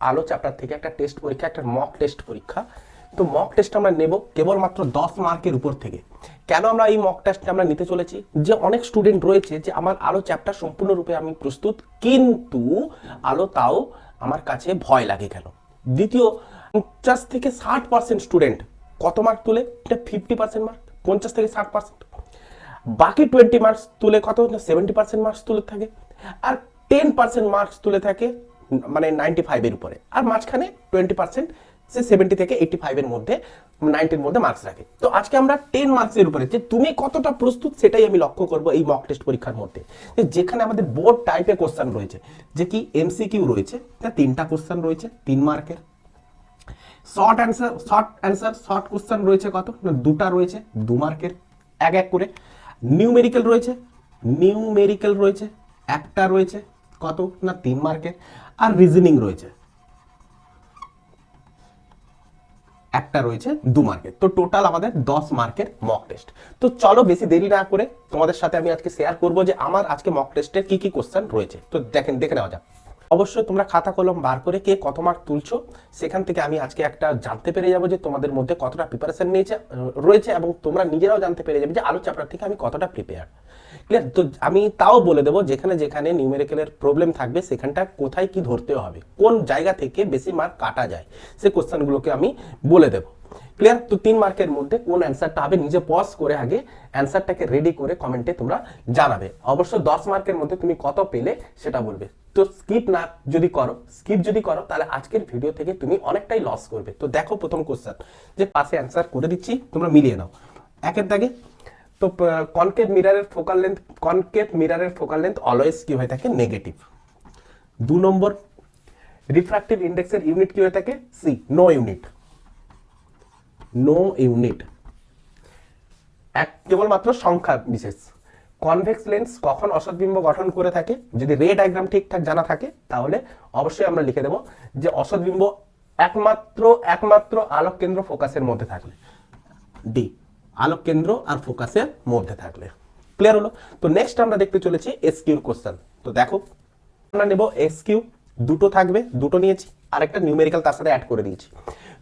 আলো চ্যাপ্টার থেকে একটা টেস্ট পরীক্ষা, একটা মক টেস্ট পরীক্ষা। তো মক টেস্ট আমরা নেব কেবলমাত্র দশ মার্কের উপর থেকে। কেন আমরা এই মক টেস্ট আমরা নিতে চলেছি? যে অনেক স্টুডেন্ট রয়েছে যে আমার আলো চ্যাপ্টার সম্পূর্ণরূপে আমি প্রস্তুত, কিন্তু আলো তাও আমার কাছে ভয় লাগে কেন? দ্বিতীয়, পঞ্চাশ থেকে ষাট পার্সেন্ট স্টুডেন্ট কত মার্ক তুলে? এটা ফিফটি পার্সেন্ট মার্ক পঞ্চাশ থেকে ষাট পার্সেন্ট বাকি টোয়েন্টি মার্কস তুলে কত? সেভেন্টি পার্সেন্ট মার্কস তুলে থাকে। আর টেন পার্সেন্ট মার্কস তুলে থাকে মানে নাইনটি ফাইভের উপরে। আর মাঝখানে টোয়েন্টি পার্সেন্ট সে সেভেন্টি থেকে এইটি ফাইভের মধ্যে নাইনটির মধ্যে মার্কস রাখে। তো আজকে আমরা টেন মার্কসের উপরে, যে তুমি কতটা প্রস্তুত সেটাই আমি লক্ষ্য করব এই মক টেস্ট পরীক্ষার মধ্যে। যেখানে আমাদের বোর্ড টাইপের কোশ্চেন রয়েছে, যে কি এমসিকিউ রয়েছে তা তিনটা কোশ্চেন রয়েছে, তিন মার্কের short answer short answer short question রয়েছে কত? দুটা রয়েছে, দু মার্কের এক এক করে। নিউমেরিক্যাল রয়েছে নিউমেরিক্যাল রয়েছে, একটা রয়েছে, কত? না, তিন মার্কের আর রিজনিং রয়েছে। একটা রয়েছে দু মার্কের তো টোটাল আমাদের দশ মার্কের মক টেস্ট তো চলো বেশি দেরি না করে তোমাদের সাথে আমি আজকে শেয়ার করব যে আমার আজকে মক টেস্টের কি কি কোশ্চেন রয়েছে। তো দেখেন, দেখে নেওয়া যাক। অবশ্যই তোমরা খাতা কলম বার করে কে কত মার্ক তুলছো, সেখান থেকে আমি আজকে একটা জানতে পেরে যাব যে তোমাদের মধ্যে কতটা প্রিপারেশন নিয়েছে, রয়েছে এবং তোমরা নিজেরাও জানতে পেরে যাবে যে আলো চ্যাপ্টার থেকে আমি কতটা প্রিপেয়ার ক্লিয়ার তো আমি তাও বলে দেবো, যেখানে যেখানে নিউমেরিক্যালের প্রবলেম থাকবে, সেখানটা কোথায় কি ধরতে হবে, কোন জায়গা থেকে বেশি মার্ক কাটা যায়, সে কোশ্চেনগুলোকে আমি বলে দেবো। ক্লিয়ার তো তিন মার্কের মধ্যে কোন অ্যান্সারটা হবে নিজে পজ করে আগে অ্যান্সারটাকে রেডি করে কমেন্টে তোমরা জানাবে। অবশ্য দশ মার্কের মধ্যে তুমি কত পেলে সেটা বলবে। তো স্কিপ না যদি করো স্কিপ যদি করো, তাহলে আজকের ভিডিও থেকে তুমি অনেকটাই লস করবে। তো দেখো প্রথম কোশ্চেন যে পাশে অ্যান্সার করে দিচ্ছি, তোমরা মিলিয়ে নাও। একের দাগে, তো কনকেভ মিরারের ফোকাল লেন্থ কনকেভ মিরারের ফোকাল লেন্থ অলওয়েজ কি হয়ে থাকে? নেগেটিভ দু নম্বর রিফ্রাক্টিভ ইন্ডেক্সের ইউনিট কি হয়ে থাকে? See no unit no unit এক, কেবলমাত্র সংখ্যা বিশেষ। কনভেক্স লেন্স কখন অসৎবিম্ব গঠন করে থাকে? যদি রে ডায়াগ্রাম ঠিকঠাক জানা থাকে, তাহলে অবশ্যই আমরা লিখে দেব যে অসৎবিম্ব একমাত্র একমাত্র আলোক কেন্দ্র ফোকাসের মধ্যে থাকলে। ডি আলোক কেন্দ্র আর ফোকাসের মধ্যে থাকলে। ক্লিয়ার হলো? তো নেক্সট আমরা দেখতে চলেছি এসকিউর কোশ্চেন তো দেখো, আমরা নেব এসকিউ দুটো থাকবে, দুটো নিয়েছি আর একটা নিউমেরিক্যাল তার সাথে অ্যাড করে দিয়েছি।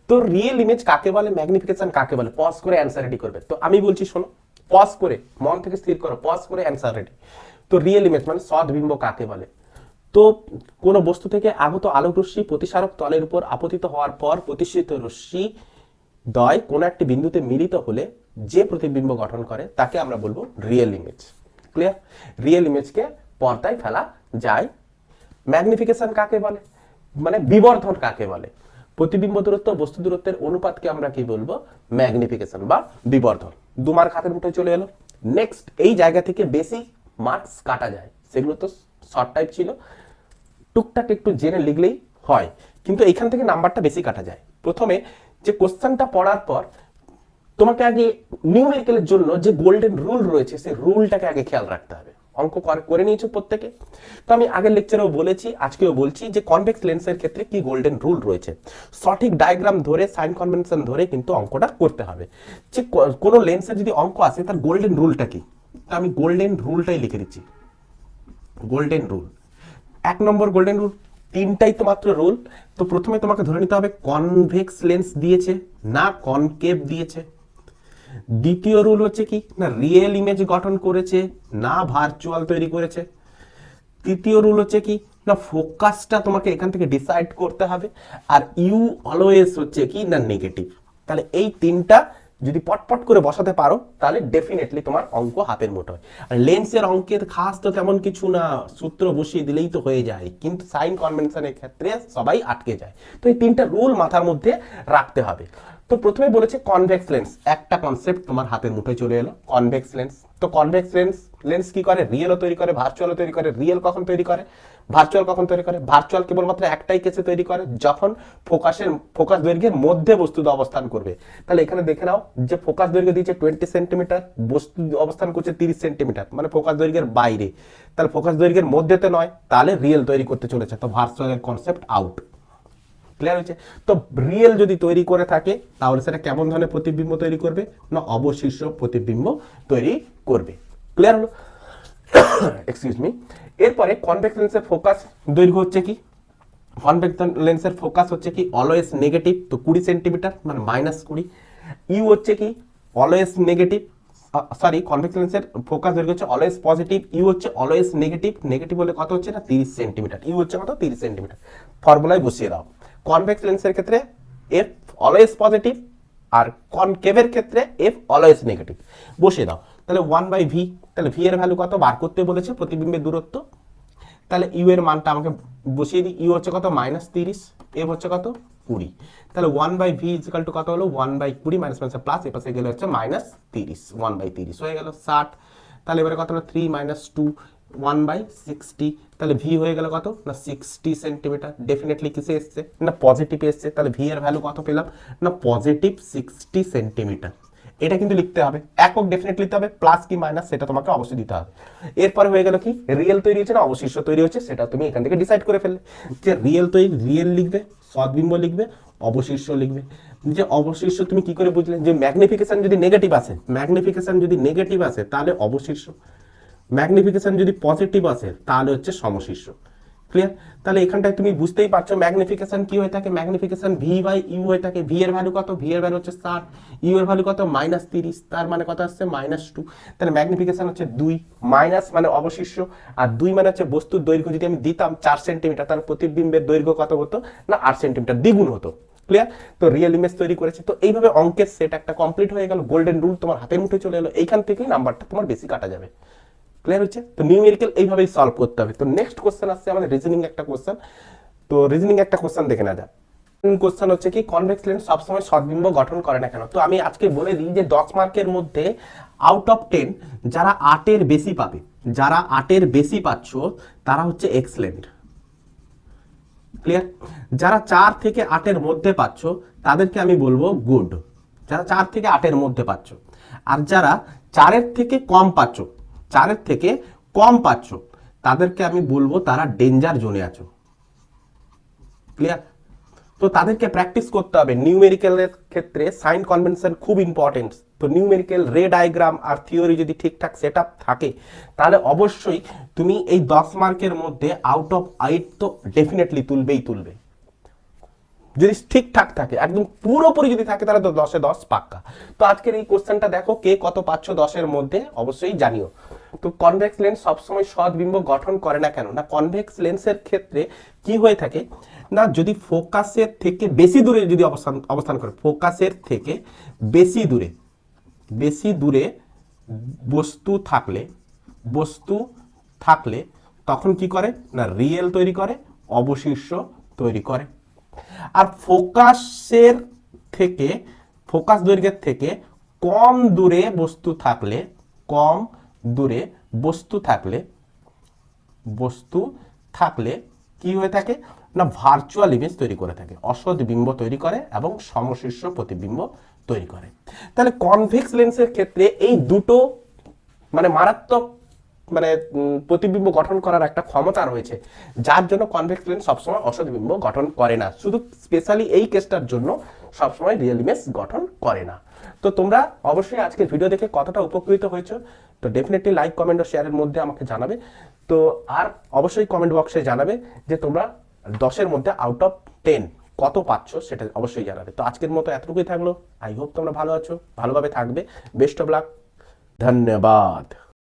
তো রিয়েল ইমেজ কাকে বলে ম্যাগনিফিকেশন কাকে বলে? পজ করে অ্যান্সার রেডি করবে। তো আমি বলছি শোনো পজ করে, মন থেকে স্থির করো পজ করে অ্যান্সার রেডি তো রিয়েল ইমেজ মানে সদ্বিম্ব কাকে বলে? তো কোনো বস্তু থেকে আগত আলোক রশ্মি প্রতিসারক তলের উপর আপতিত হওয়ার পর প্রতিষ্ঠিত রশ্মি দয় কোনো একটি বিন্দুতে মিলিত হলে যে প্রতিবিম্ব গঠন করে, তাকে আমরা বলব রিয়েল ইমেজ ক্লিয়ার রিয়েল ইমেজকে পর্দায় ফেলা যায়। ম্যাগনিফিকেশন কাকে বলে? মানে বিবর্ধন কাকে বলে? প্রতিবিম্ব দূরত্ব, বস্তু দূরত্বের অনুপাতকে আমরা কি বলব? ম্যাগনিফিকেশন বা বিবর্ধন। দু মার্ক হাতের মুঠোয় চলে এলো। নেক্সট এই জায়গা থেকে বেশি মার্কস কাটা যায়। সেগুলো তো শর্ট টাইপ ছিল। টুকটাক একটু জেনে লিখলেই হয়। কিন্তু এখান থেকে নাম্বারটা বেশি কাটা যায়। প্রথমে যে কোশ্চেনটা পড়ার পর, তোমাকে আগে নিউমেরিক্যালের জন্য যে গোল্ডেন রুল রয়েছে, সেই রুলটাকে আগে খেয়াল রাখতে হবে। অঙ্ক কর- নিয়েছো প্রত্যেকে। তো আমি আগের লেকচারেও বলেছি, আজকেও বলছি যে কনভেক্স লেন্সের ক্ষেত্রে কি গোল্ডেন রুল রয়েছে। সঠিক ডায়াগ্রাম ধরে সাইন কনভেনশন ধরে কিন্তু অঙ্কটা করতে হবে। যে কোনো লেন্সের যদি অঙ্ক আসে, তার গোল্ডেন রুলটা কি? তা আমি গোল্ডেন রুলটাই লিখে দিচ্ছি। গোল্ডেন রুল এক নম্বর গোল্ডেন রুল তিনটাই তো মাত্র রুল তো প্রথমে তোমাকে ধরে নিতে হবে কনভেক্স লেন্স দিয়েছে, না কনকেভ দিয়েছে। দ্বিতীয় রুল হচ্ছে কি? না রিয়েল ইমেজ গঠন করেছে, না ভার্চুয়াল তৈরি করেছে। তৃতীয় রুল হচ্ছে কি? না ফোকাসটা তোমাকে এখান থেকে ডিসাইড করতে হবে। আর ইউ অলওয়েজ হচ্ছে কি? না নেগেটিভ তাহলে এই তিনটা যদি পটপট করে বসাতে পারো, তাহলে ডেফিনেটলি তোমার অঙ্ক হাতের মুঠোয়। আর লেন্সের অঙ্কের খাস তো তেমন কিছু না, সূত্র বসিয়ে দিলেই তো হয়ে যায়। কিন্তু সাইন কনভেনশনের ক্ষেত্রে সবাই আটকে যায়। তো এই তিনটা রুল মাথার মধ্যে রাখতে হবে। তো প্রথমে বলেছে কনভেক্স লেন্স একটা কনসেপ্ট তোমার হাতের মুঠোয় চলে এলো কনভেক্স লেন্স তো কনভেক্স লেন্স লেন্স কি করে? রিয়েলও তৈরি করে ভার্চুয়ালও তৈরি করে। রিয়েল কখন তৈরি করে? ভার্চুয়াল কখন তৈরি করে? ভার্চুয়াল কেবলমাত্র একটাই কেসে তৈরি করে, যখন ফোকাসের, ফোকাস দৈর্ঘ্যের মধ্যে বস্তু অবস্থান করবে। তাহলে এখানে দেখে নাও যে ফোকাস দৈর্ঘ্য দিয়েছে টোয়েন্টি সেন্টিমিটার বস্তু অবস্থান করছে তিরিশ সেন্টিমিটার মানে ফোকাস দৈর্ঘ্যের বাইরে। তাহলে ফোকাস দৈর্ঘ্যের মধ্যেতে নয়, তাহলে রিয়েল তৈরি করতে চলেছে। তো ভার্চুয়ালের কনসেপ্ট আউট ক্লিয়ার হয়েছে? তো রিয়েল যদি তৈরি করে থাকে, তাহলে সেটা কেমন ধরনের প্রতিবিম্ব তৈরি করবে? না, অবশিষ্ট প্রতিবিম্ব তৈরি করবে। ক্লিয়ার হলো? এক্সকিউজ মি এরপরে কনভেক্স লেন্সের ফোকাস দৈর্ঘ্য হচ্ছে কি? কনভেক্স লেন্সের ফোকাস হচ্ছে কি? অলওয়েজ নেগেটিভ তো কুড়ি সেন্টিমিটার মানে মাইনাস কুড়ি। ইউ হচ্ছে কি? অলওয়েজ নেগেটিভ সরি কনভেক্স লেন্সের ফোকাস দৈর্ঘ্য হচ্ছে অলওয়েজ পজিটিভ ইউ হচ্ছে অলওয়েজ নেগেটিভ নেগেটিভ হলে কত হচ্ছে না? তিরিশ সেন্টিমিটার ইউ হচ্ছে কত? তিরিশ সেন্টিমিটার ফর্মুলায় বসিয়ে দাও। কনভেক্স লেন্সের ক্ষেত্রে এফ অলওয়েজ পজিটিভ আর কনকেভের ক্ষেত্রে এফ অলওয়েজ নেগেটিভ বসিয়ে দাও। তাহলে ওয়ান বাই ভি তাহলে ভি এর ভ্যালু কত? বার করতে বলেছে, প্রতিবিম্বের দূরত্ব। তাহলে ইউ এর মানটা আমাকে বসিয়ে দিই। ইউ হচ্ছে কত? মাইনাস তিরিশ। এফ হচ্ছে কত? কুড়ি। তাহলে one by V equal to কত হলো? ওয়ান বাই কুড়ি মাইনাস মাইনাস প্লাস এ পাশে গেলে হচ্ছে মাইনাস তিরিশ। ওয়ান বাই তিরিশ হয়ে গেল ষাট। তাহলে এবারে কত হলো? Three minus two one by sixty তাহলে ভি হয়ে গেল কত? না সিক্সটি সেন্টিমিটার ডেফিনেটলি কিসে এসছে? না পজিটিভ এসছে, তাহলে ভি এর ভ্যালু কত পেলাম? না পজিটিভ সিক্সটি সেন্টিমিটার এটা কিন্তু লিখতে হবে। একক ডেফিনেট লিখতে হবে প্লাস কি মাইনাস সেটা তোমাকে অবশ্যই দিতে হবে। এরপরে হয়ে গেল কি? রিয়েল তৈরি হচ্ছে না, অবশিষ্ট তৈরি হচ্ছে, সেটা তুমি এখান থেকে ডিসাইড করে ফেললে। যে রিয়েল তৈরি রিয়েল লিখবে, সদ্বিম্ব লিখবে, অবশিষ্ট লিখবে। যে অবশিষ্ট তুমি কি করে বুঝলে? যে ম্যাগনিফিকেশন যদি নেগেটিভ আসে ম্যাগনিফিকেশন যদি নেগেটিভ আসে, তাহলে অবশিষ্ট ম্যাগনিফিকেশন যদি পজিটিভ আসে, তাহলে হচ্ছে সমশিষ্য ক্লিয়ার তাহলে এখানটায় তুমি বুঝতেই পারছ ম্যাগনিফিকেশন কি হয়ে থাকে? ম্যাগনিফিকেশন ভি বাই ইউ হয়ে থাকে। ভি এর ভ্যালু কত? ভি এর ভ্যালু হচ্ছে ষাট। ইউ এর ভ্যালু কত? মাইনাস তিরিশ। তার মানে কত আসছে? মাইনাস টু তাহলে ম্যাগনিফিকেশন হচ্ছে দুই। মাইনাস মানে অবশিষ্ট আর দুই মানে হচ্ছে বস্তুর দৈর্ঘ্য। যদি আমি দিতাম চার সেন্টিমিটার তাহলে প্রতিবিম্বের দৈর্ঘ্য কত হতো? না, আট সেন্টিমিটার দ্বিগুণ হতো। ক্লিয়ার তো রিয়েল ইমেজ তৈরি করেছে। তো এইভাবে অঙ্কের সেট একটা কমপ্লিট হয়ে গেল। গোল্ডেন রুল তোমার হাতের মুঠে চলে এলো। এইখান থেকেই নাম্বারটা তোমার বেশি কাটা যাবে। ক্লিয়ার হচ্ছে? তো নিউমেরিক্যাল এইভাবেই সলভ করতে হবে। তো নেক্সট কোশ্চেন আসছে আমাদের রিজনিং একটা কোশ্চেন তো রিজনিং একটা কোশ্চেন দেখে না যাক। কোশ্চেন হচ্ছে কি কনভেক্স লেন্স সবসময় সদ্বিম্ব গঠন করে না কেন? তো আমি আজকে বলে দিই যে দশ মার্কের মধ্যে আউট অফ টেন যারা আটের বেশি পাবে, যারা আটের বেশি পাচ্ছ, তারা হচ্ছে এক্সেলেন্ট ক্লিয়ার যারা চার থেকে আটের মধ্যে পাচ্ছ, তাদেরকে আমি বলব গুড যারা চার থেকে আটের মধ্যে পাচ্ছ। আর যারা চারের থেকে কম পাচ্ছ চারের থেকে কম পাচ্ছ। তাদেরকে আমি বলব তারা ডেঞ্জার জোনে আছো। ক্লিয়ার তো তাদেরকে প্র্যাকটিস করতে হবে। নিউমেরিক্যালের ক্ষেত্রে সাইন কনভেনশন খুব ইম্পর্টেন্ট তো নিউমেরিক্যাল রে ডায়াগ্রাম আর থিওরি যদি ঠিকঠাক সেট থাকে, তাহলে অবশ্যই তুমি এই দশ মার্কের মধ্যে আউট অফ আইট তো ডেফিনেটলি তুলবেই তুলবে। যদি ঠিকঠাক থাকে, একদম পুরোপুরি যদি থাকে, তাহলে তো দশে দশ পাক্কা। তো আজকের এই কোশ্চেনটা দেখো, কে কত পাচ্ছ দশের মধ্যে, অবশ্যই জানিও। তো কনভেক্স লেন্স সবসময় সদ্বিম্ব গঠন করে না কেন? না কনভেক্স লেন্সের ক্ষেত্রে কি হয়ে থাকে? না, যদি ফোকাসের থেকে বেশি দূরে যদি অবস্থান অবস্থান করে ফোকাসের থেকে বেশি দূরে বেশি দূরে বস্তু থাকলে বস্তু থাকলে তখন কি করে? না রিয়েল তৈরি করে, অবশিষ্ট তৈরি করে। আর ফোকাসের থেকে ফোকাস দৈর্ঘ্যের থেকে কম দূরে বস্তু থাকলে, কম দূরে বস্তু থাকলে বস্তু থাকলে কি হয়ে থাকে? না ভার্চুয়াল ইমেজ তৈরি করে থাকে। অসৎ বিম্ব তৈরি করে এবং সমশীর্ষ প্রতিবিম্ব তৈরি করে। তাহলে কনভেক্স লেন্সের ক্ষেত্রে এই দুটো মানে মারাত্মক মানে প্রতিবিম্ব গঠন করার একটা ক্ষমতা রয়েছে। যার জন্য কনভেক্স লেন্স সবসময় অসৎ বিম্ব গঠন করে না। শুধু স্পেশালি এই কেসটার জন্য সবসময় রিয়েল ইমেজ গঠন করে না। তো তোমরা অবশ্যই আজকের ভিডিও দেখে কতটা উপকৃত হয়েছো, তো ডেফিনেটলি লাইক কমেন্ট ও শেয়ারের মধ্যে আমাকে জানাবে। তো আর অবশ্যই কমেন্ট বক্সে জানাবে যে তোমরা দশের মধ্যে আউট অফ টেন কত পাচ্ছ সেটা অবশ্যই জানাবে। তো আজকের মতো এতটুকুই থাকল। আই হোপ তোমরা ভালো আছো, ভালোভাবে থাকবে। বেস্ট অফ লাক ধন্যবাদ।